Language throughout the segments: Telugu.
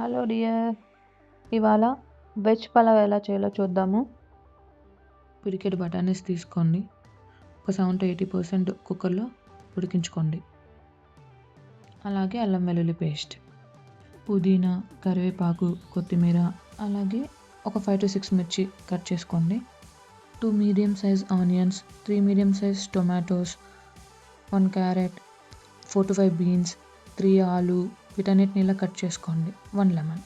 Hello dear. ఇవాళ వెజ్ పలావ్ ఎలా చేయాలో చూద్దాము. పిడికెడు బఠానీస్ తీసుకోండి. ఒక సెవెన్ టు ఎయిటీ పర్సెంట్ కుక్కర్లో ఉడికించుకోండి. అలాగే అల్లం వెల్లుల్లి పేస్ట్ పుదీనా కరివేపాకు కొత్తిమీర అలాగే ఒక ఫైవ్ టు సిక్స్ మిర్చి కట్ చేసుకోండి. Two medium size onions three medium size tomatoes one carrot four to five beans three ఆలు వీటన్నిటిని ఇలా కట్ చేసుకోండి. One lemon.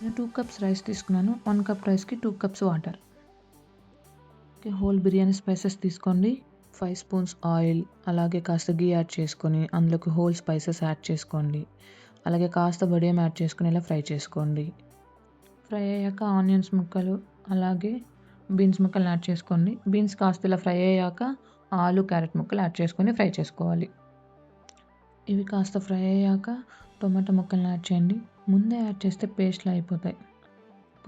నేను టూ కప్స్ రైస్ తీసుకున్నాను. వన్ కప్ రైస్కి two cups water okay whole biryani spices తీసుకోండి. ఫైవ్ స్పూన్స్ ఆయిల్ అలాగే కాస్త గీ యాడ్ చేసుకొని అందులోకి హోల్ స్పైసెస్ యాడ్ చేసుకోండి. అలాగే కాస్త బడియం యాడ్ చేసుకొని ఇలా ఫ్రై చేసుకోండి. ఫ్రై అయ్యాక ఆనియన్స్ ముక్కలు అలాగే బీన్స్ ముక్కలు యాడ్ చేసుకోండి. బీన్స్ కాస్త ఇలా ఫ్రై అయ్యాక ఆలు క్యారెట్ ముక్కలు యాడ్ చేసుకొని ఫ్రై చేసుకోవాలి. ఇవి కాస్త ఫ్రై అయ్యాక టొమాటో ముక్కలను యాడ్ చేయండి. ముందే యాడ్ చేస్తే పేస్ట్లు అయిపోతాయి.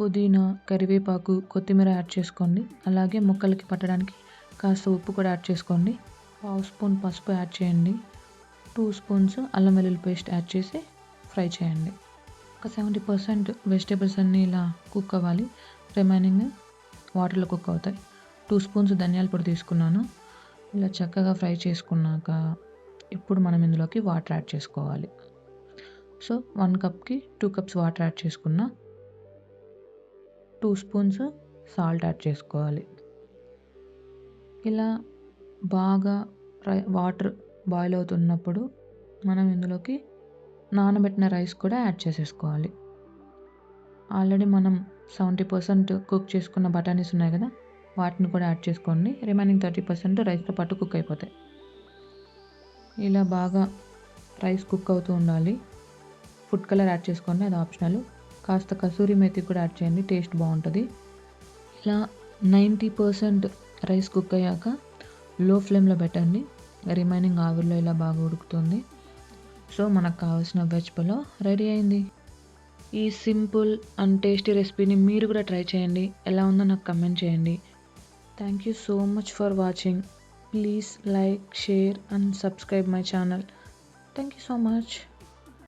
పుదీనా కరివేపాకు కొత్తిమీర యాడ్ చేసుకోండి. అలాగే ముక్కలకి పట్టడానికి కాస్త ఉప్పు కూడా యాడ్ చేసుకోండి. పావు స్పూన్ పసుపు యాడ్ చేయండి. టూ స్పూన్స్ అల్లం వెల్లుల్లి పేస్ట్ యాడ్ చేసి ఫ్రై చేయండి. ఒక సెవెంటీ పర్సెంట్ వెజిటేబుల్స్ అన్నీ ఇలా కుక్ అవ్వాలి. రిమైనింగ్ వాటర్లో కుక్ అవుతాయి. టూ స్పూన్స్ ధనియాల పొడి తీసుకున్నాను. ఇలా చక్కగా ఫ్రై చేసుకున్నాక ఇప్పుడు మనం ఇందులోకి వాటర్ యాడ్ చేసుకోవాలి. సో వన్ కప్కి టూ కప్స్ వాటర్ యాడ్ చేసుకున్న. టూ స్పూన్స్ సాల్ట్ యాడ్ చేసుకోవాలి. ఇలా బాగా రై వాటర్ బాయిల్ అవుతున్నప్పుడు మనం ఇందులోకి నానబెట్టిన రైస్ కూడా యాడ్ చేసేసుకోవాలి. ఆల్రెడీ మనం సెవెంటీ పర్సెంట్ కుక్ చేసుకున్న బఠానీస్ ఉన్నాయి కదా వాటిని కూడా యాడ్ చేసుకోండి. రిమైనింగ్ థర్టీ పర్సెంట్ రైస్తో పాటు కుక్ అయిపోతాయి. ఇలా బాగా రైస్ కుక్ అవుతూ ఉండాలి. ఫుడ్ కలర్ యాడ్ చేసుకోండి అది ఆప్షనల్. కాస్త కసూరి మేతి కూడా యాడ్ చేయండి టేస్ట్ బాగుంటుంది. ఇలా నైంటీ పర్సెంట్ రైస్ కుక్ అయ్యాక లో ఫ్లేమ్లో పెట్టండి. రిమైనింగ్ ఆవిరిలో ఇలా బాగా ఉడుకుతుంది. సో మనకు కావాల్సిన వెజ్ పులావ్ రెడీ అయింది. ఈ సింపుల్ అండ్ టేస్టీ రెసిపీని మీరు కూడా ట్రై చేయండి. ఎలా ఉందో నాకు కమెంట్ చేయండి. Thank you so much for watching. Please like share and subscribe my channel. Thank you so much.